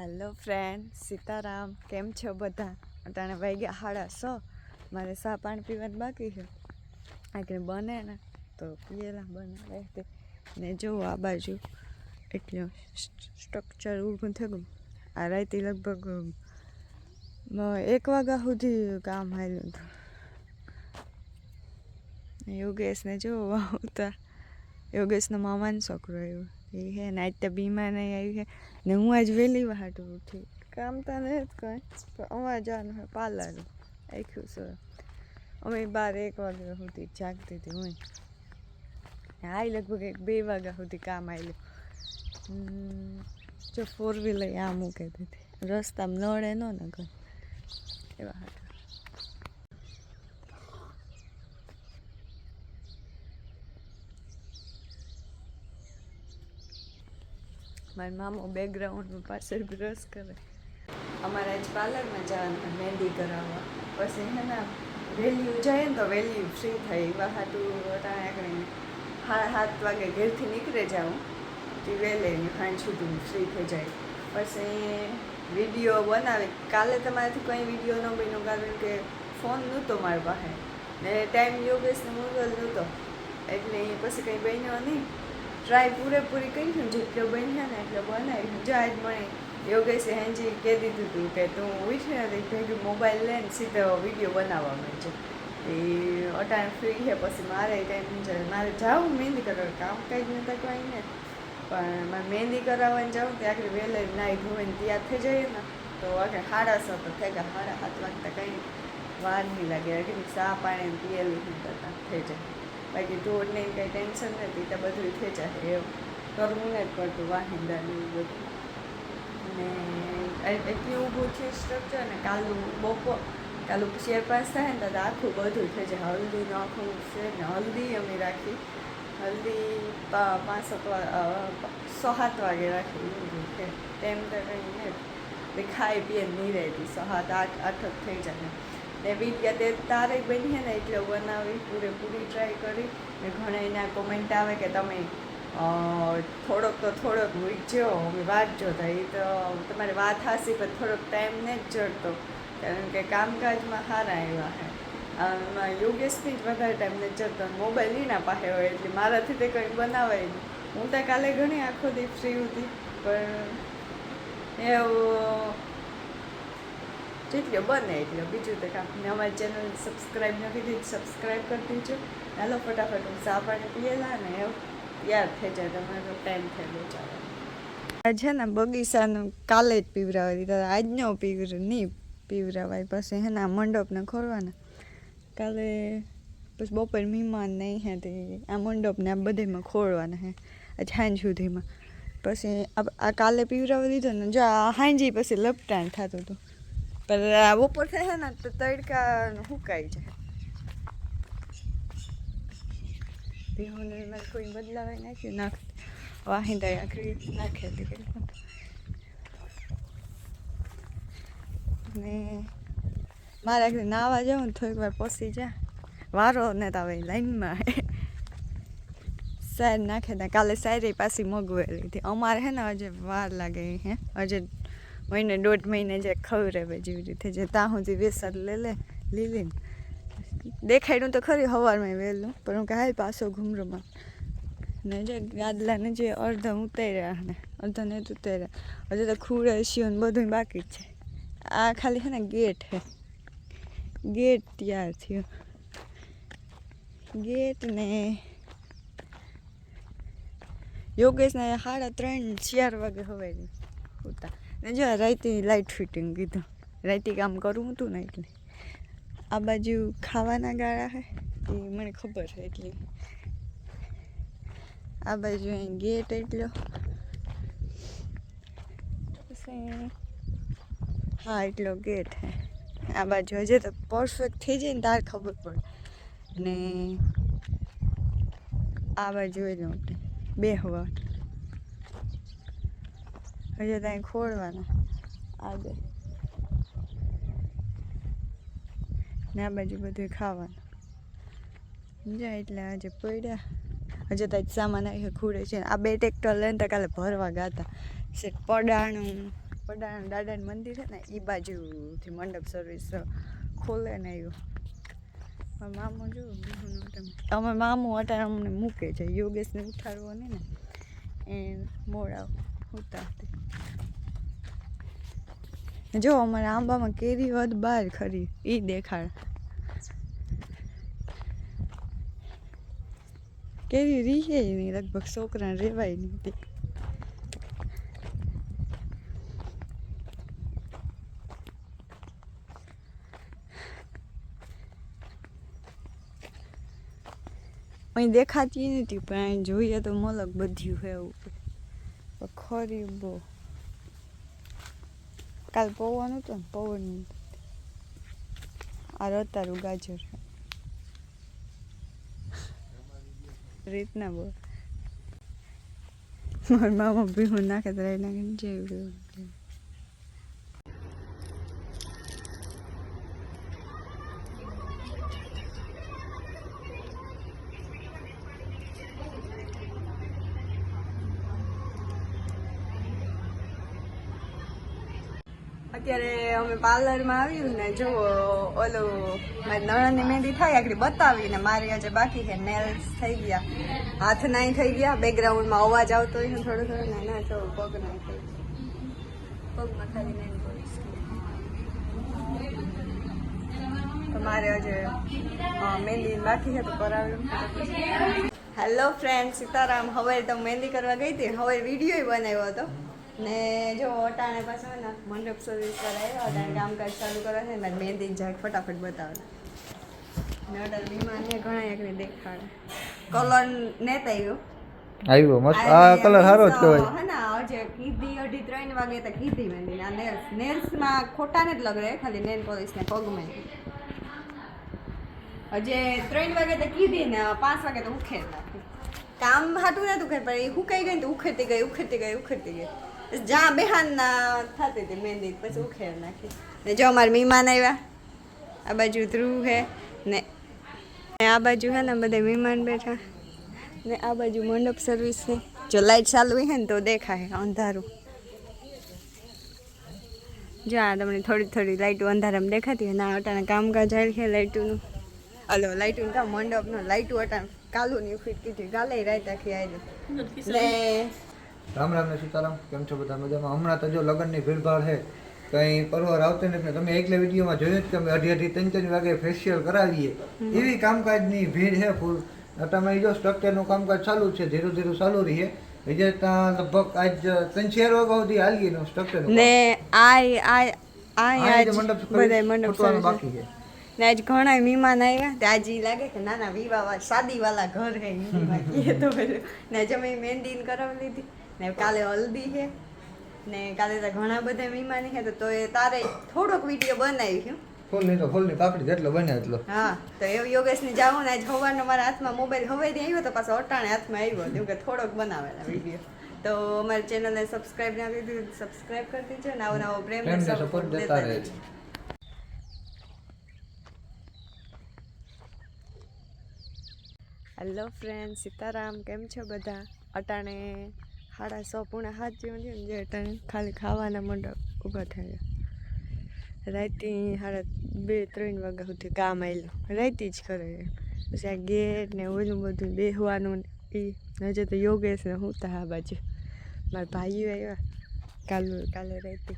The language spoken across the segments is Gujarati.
હેલો ફ્રેન્ડ, સીતારામ, કેમ છો બધા? અટાણે વાગ્યા સાડા સો. મારે સા પાણી પીવાનું બાકી છે? આગળ બને ને તો પીએલા બનાવે તે. ને જોવું આ બાજુ એટલે સ્ટ્રક્ચર ઊભું થયું આ રાતે લગભગ એક વાગ્યા સુધી કામ હાલ્યું હતું. યોગેશને જો આવતા. યોગેશનો મામાનો છોકરો આવ્યો. એ હે ને આજ તો બીમાર નહીં આવી છે ને હું આજ વહેલી વાટું ઉઠી. કામ તો જ કંઈ અમારે જવાનું હોય પાર્લર. આખ્યું છે. અમે બાર એક વાગ્યા સુધી જાગતી હતી હું. હાઈ લગભગ એક બે વાગ્યા સુધી કામ આવેલું જો ફોર વ્હીલર આ મૂકી દીધી. રસ્તામાં નડે ન ને એવા હતા મારી મામો બેકગ્રાઉન્ડમાં પાછળ બ્રશ કરે. અમારા જ પાર્લરમાં જવાનું મહેંદી કરાવવા. પછી હે વહેલી જાય ને તો વહેલી ફ્રી થાય. એવા હાટું ત્યાં સાત વાગે ઘેરથી નીકળે જાઉં. તે વહેલે ને છૂટું ફ્રી થઈ જાય. પછી વીડિયો બનાવે. કાલે તમારાથી કંઈ વીડિયો ન બન્યો, કારણ કે ફોન નહોતો મારી પાસે. ને ટાઈમ યોગેશને મોબાઈલ નહોતો. એટલે પછી કંઈ બન્યો નહીં. ટ્રાય પૂરેપૂરી કરી છું જેટલો બન્યા ને એટલો બનાવી જો આજ મને યોગેશે હેંજી કહી દીધું હતું કે તું ઉઠી નથી ભેગી મોબાઈલ લઈને સીધો વીડિયો બનાવવા માંડજો. એ અટાઈમ ફ્રી છે, પછી મારે કંઈ મારે જાવું મહેંદી કરવા કામ કંઈ જ નતા કંઈ ને પણ મારે મહેંદી કરાવવાની જાઉં ત્યાં આગળ વહેલે નાહી ધોઈને તૈયાર થઈ જઈએ ને, તો આગળ સાડા સો તો થઈ ગયા. સાડા સાત વાગતા કંઈ વાર નહીં લાગે. આગળ ચા પાણી પીએલું કરતા થઈ જાય. બાકી ઢોરને કંઈ ટેન્શન નથી તો બધું થઈ જાય એવું કરવું નથી પડતું, વાહિંદાનું એવું બધું. અને એટલી ઊભું થયું સ્ટ્રક્ચર ને કાલું બપોર કાલું શેર પાસ થાય ને તો આખું બધું થઈ જાય. હલ્દીનું આખું છે ને, હલ્દી અમે રાખી. હલ્દી પાંચ સો સાત વાગે રાખી તેમ તો કંઈ નહીં ખાઈ પીએ નહીં રહેતી સો સાત આઠ આઠ થઈ જાય. ને વિદ્યા તે તારે બની ને એટલે બનાવી પૂરેપૂરી ટ્રાય કરી. ને ઘણા એના કોમેન્ટ આવે કે તમે થોડોક તો થોડોક મૂકજો, અમે વાત જોતા એ તો તમારી વાત હાસી પણ થોડોક ટાઈમ ને જ જડતો. કારણ કે કામકાજમાં સારા એવા હે. આમાં યોગેશથી જ વધારે ટાઈમ ને જડતો મોબાઈલ એના પાસે હોય એટલે મારાથી તે કંઈ બનાવાય નહીં. હું તો કાલે ઘણી આખો દી ફ્રી હતી, પણ એવું જેટલો બને, એટલો બીજું તો કાંઈ અમારી ચેનલ સબસ્ક્રાઈબ નથી કરી સબસ્ક્રાઈબ કરી દેજો. હાલો, ફટાફટ હું ચા પાણી પીએલા ને તૈયાર થઈ જાય, તમારો ટાઈમ થયેલો ચાલો છે ને બગીચાનું કાલે જ પીવરાવા દીધા આજનો પીવર નહીં પીવરાવાય. પછી હે ને આ મંડપને ખોરવાના. કાલે પછી બપોર મહેમાન નહીં હે તે આ મંડપને આ બધેમાં ખોરવાના હે, આજ સાંજ સુધીમાં. પછી આ આ કાલે પીવરાવી દીધો ને, જો આ હાંજી પછી લપટાણ થતું હતું. પણ આ બપોર થાય ને, તો તડકા સુકાઈ જાય ભીહોને કોઈ બદલાવાય નાખ્યું નાખ વાહિંદા આખરી નાખે હતી ને મારે આખરી નાવા જાઉં ને થોડીક વાર પોસી જા. વારો ને તાવે લાઈનમાં. સાર નાખે કાલે સાયરી પાછી મગવેલી હતી અમારે હે ને, હજે વાર લાગે હે. હજે મહિને, દોઢ મહિને જે ખવડાવે જેવી રીતે. જે ત્યાં સુધી વેસર લે લે લીલી દેખાડ્યું તો ખરી સવારમાં વહેલું પણ હું કે હાલ પાછો ઘૂમરોમાં ને જે ગાદલાને જે અડધા ઉતાર્યા ને, અડધા ને ઉતાર્યા. હજુ તો ખૂડે ને બધું બાકી જ છે. આ ખાલી છે ને ગેટ છે ગેટ તૈયાર થયો. ગેટ ને યોગેશને સાડા ત્રણ, ચાર વાગે હવાઈ ઉતા. ને જો રાઈતી લાઇટ ફિટિંગ કીધું. રાતે કામ કરવું હતું ને એટલે. આ બાજુ ખાવાના ગાળા છે એ મને ખબર છે એટલે. આ બાજુ અહીં ગેટ એટલો હા, એટલો ગેટ છે આ બાજુ હજે તો પરફેક્ટ થઈ જાય ને તાર ખબર પડે. ને આ બાજુ એ નહોતી બે હવા. હજી ત્યાં ખોળવાના આગળ ને આ બાજુ બધું ખાવાનું જાય એટલે આજે પડ્યા હજુ તો સામાન આવી ખૂડે છે આ બે ટ્રેક્ટર લઈને તો કાલે ભરવા ગાતા છે પડાણું પડાણું દાદાનું મંદિર છે ને એ બાજુથી મંડપ સર્વિસ ખોલે ને એવું મામો જો તમે મામું અટાણે અમને મૂકે છે યોગેશને ઉઠાડવો ને ને એ મોડા ઉતારતી. જો, અમારા આંબામાં કેરી વધ બહાર ખરી. એ દેખાડ. કેરી રીહે નહીં લગભગ છોકરાને રેવાય નહીં અહીં દેખાતી નથી, પણ અહીં જોઈએ તો મલક બધ્યું છે એવું. ખરી બહુ કાલ પૌવાનું હતું ને, પૌવાનું આ રતારું ગાજર. રીતના બહુ મારા મામા ભીહું નાખે તો રહી નાખે જેવું અત્યારે અમે પાર્લરમાં આવ્યું ને જો ઓલું મારી નણંદની મહેંદી થાય, આગળ બતાવીને મારી આજે બાકી છે નેલ્સ થઈ ગયા. હાથ નાઈ થઈ ગયા બેકગ્રાઉન્ડમાં અવાજ આવતો હોય ને થોડો થોડો, ના જો, પગ નાઈ થઈ. પગમાં ખાલી તો મારે આજે મહેંદી બાકી છે તો કરાવ્યું. હેલો ફ્રેન્ડ સીતારામ હવે તો મહેંદી કરવા ગઈ હતી હવે વીડિયો બનાવ્યો હતો. ને જો અટાણે પાછો ને મંડપ સર્વિસ કરાયો. અટાણે કામકાજ ચાલુ કરે છે ને મહેંદી જાય ફટાફટ બતાવે ને વિમાન વિમાનને ઘણા એકને દેખાડે. કલર ને આવ્યો. આવ્યો મસ્ત. આ કલર સારો જ કહેવાય. હે ને આજે કીધી અઢી ત્રણ વાગે તો કીધી મહેંદી આ નેલ્સ નેલ્સમાં ખોટા ને જ લગડે ખાલી નેલ પોલિશ ને પગમાં હજે ત્રણ વાગે તો કીધી ને પાંચ વાગે તો ઉખેર નાખી. કામ હાટું નતું કરે પણ એ ઉકાઈ ગઈ ને તો ઉખેરતી ગઈ ઉખેરતી ગઈ ઉખેરતી ગઈ. જ્યાં બેહાન ના થતી હતી મહેંદી પછી ઉખેર નાખી. ને જો અમારા મહેમાન આવ્યા. આ બાજુ ધ્રુવ હે ને આ બાજુ હે ને બધા મહેમાન બેઠા. ને આ બાજુ મંડપ સર્વિસ છે જો લાઈટ ચાલુ હોય ને તો દેખાય અંધારું. જો આ તમને થોડી થોડી લાઇટો અંધારામાં દેખાતી હોય ના અટાણે કામકાજ આવી છે લાઈટોનું. હલો લાઇટોનું કામ મંડપનું લાઇટો અટાણે કાલુની ફીટ કીધી. કાલે રાત આખી આવી ને રામ રામ ને સીતારામ કેમ છો બધા મજામાં? હમણાં તો જો લગ્નની ભીડભાડ છે કંઈ પરવાર આવતી નથી તમે એકલે વિડીયોમાં જોયું જ કે અમે અઢી અઢી ત્રણ ત્રણ વાગે ફેશિયલ કરાવીએ. એવી કામકાજની ભીડ છે ફૂલ તમે જો સ્ટ્રક્ચરનું કામકાજ ચાલુ છે ધીરે ધીરે ચાલુ રહીએ બીજે ત્યાં લગભગ આજ ત્રણ ચાર વાગ્યા સુધી હાલીએ નું સ્ટ્રક્ચર ને આય આય આય આજ મંડપ બધાય મંડપ બાકી છે. ને આજ ઘણા મહેમાન આવ્યા તે આજે લાગે કે નાના વિવાહ શાદી વાળા ઘર હે કહીએ તો ને આજે અમે મહેંદી કરાવી લીધી. ને કાલે હલ્દી છે. ને કાલે તો ઘણા બધા મહેમાન છે તો તો એ તારે થોડોક વીડિયો બનાવી છે. ફૂલની તો ફૂલની પાપડી જેટલો બને એટલો. હા તો એવું યોગેશને જાવું ને આજ સવારનો મારા હાથમાં મોબાઈલ હવે આવ્યો તો પાછો અટાણે હાથમાં આવ્યો કેમ કે થોડોક બનાવેલા વીડિયો તો અમારી ચેનલને સબસ્ક્રાઇબ ના કરી દીધું સબસ્ક્રાઇબ કરી દીજો ને આવો નવો પ્રેમ સપોર્ટ દેતા રહેજો. રહેજો. હેલો ફ્રેન્ડ સીતારામ કેમ છો બધા? અટાણે સાડા સો પૂણા હાથ જેવું ને જે ટાઈમ ખાલી ખાવાના મંડપ ઊભા થયા રાતે સાડા બે ત્રણ વાગ્યા સુધી કામ આવેલું રાતે જ કરે પછી આ ગેટ ને ઓલું બધું બેહવાનું એ હજુ તો યોગેશ ને હું આ બાજુ. મારા ભાઈઓ આવ્યા કાલુ, કાલે રાતે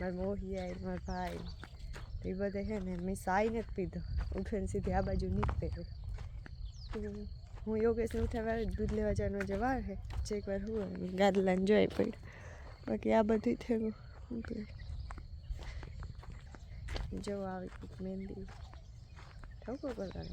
મારા મોહી આવી મારા ભાઈ. એ બધા છે ને, મેં સાઈ નથી પીધો. ઉઠીને સીધી આ બાજુ નીકળી. હું યોગેશને ઉઠાવ્યા દૂધ લેવા જવાનો જે વાર છે જે એકવાર હું ગાદલાને જોઈ પડી બાકી આ બધી થયું એટલે જો આવી મહેંદી. ઠોકો કલર